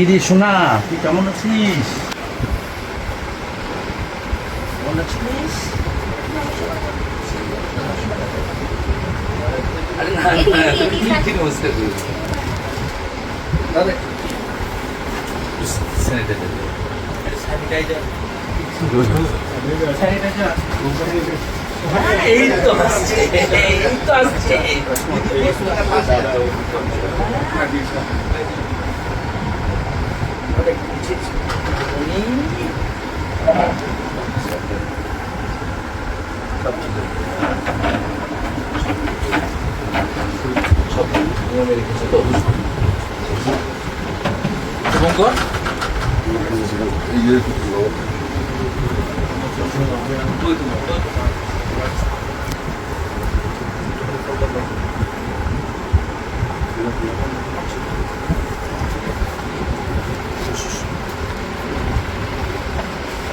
ইরি শোনা তুই কেমন আছিস? কেমন আছিস? এই তো আসছে এই তো আসছে। 뭔가? 이게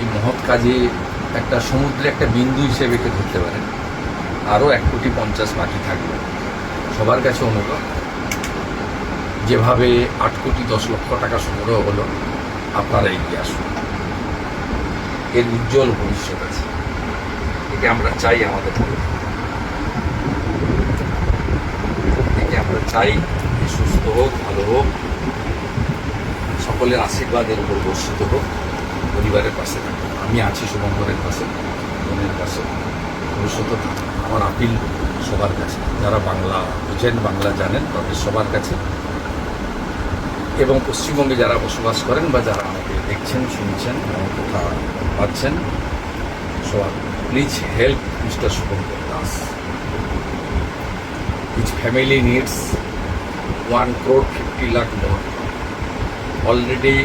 এই মহৎ কাজে একটা সমুদ্রে একটা বিন্দু হিসেবে একে ধরতে পারেন আরও এক কোটি পঞ্চাশ বাকি থাকবে। সবার কাছে অনুরোধ, যেভাবে আট কোটি দশ লক্ষ টাকা সংগ্রহ হলো, আপনারা এগিয়ে আসুন। এর উজ্জ্বল ভবিষ্যৎ আছে। একে আমরা চাই আমাদের। একে আমরা চাই সুস্থ হোক, ভালো হোক, সকলের আশীর্বাদের উপর বর্ষিত হোক। পরিবারের পাশে থাকুন আমি আছি শুভঙ্করের পাশে, বোনের পাশে। ভবিষ্যতে আমার আপিল সবার কাছে। যারা বাংলা বুঝেন বাংলা জানেন, তাদের সবার কাছে। এবং পশ্চিমবঙ্গে যারা বসবাস করেন বা যারা আমাকে দেখছেন, শুনছেন, আমার কথা পাচ্ছেন, সবার please help mister Shubhankar Das. Which family needs 1 crore 50 lakh more. Already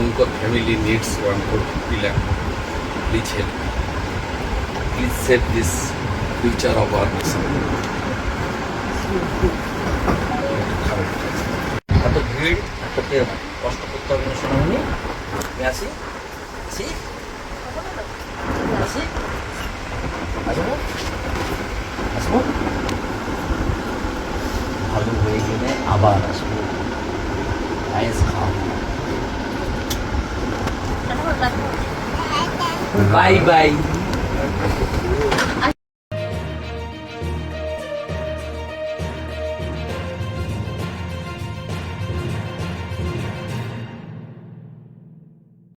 Subhankar family needs one crore fifty lakh. Please help. Please save this future of our nation. এত ভিড় করতে কষ্ট করতে হবে না সোনামণি আমি আসি আসি আসি আসব আসব ভালো হয়ে গেলে আবার আসব আইস খাব 拜拜。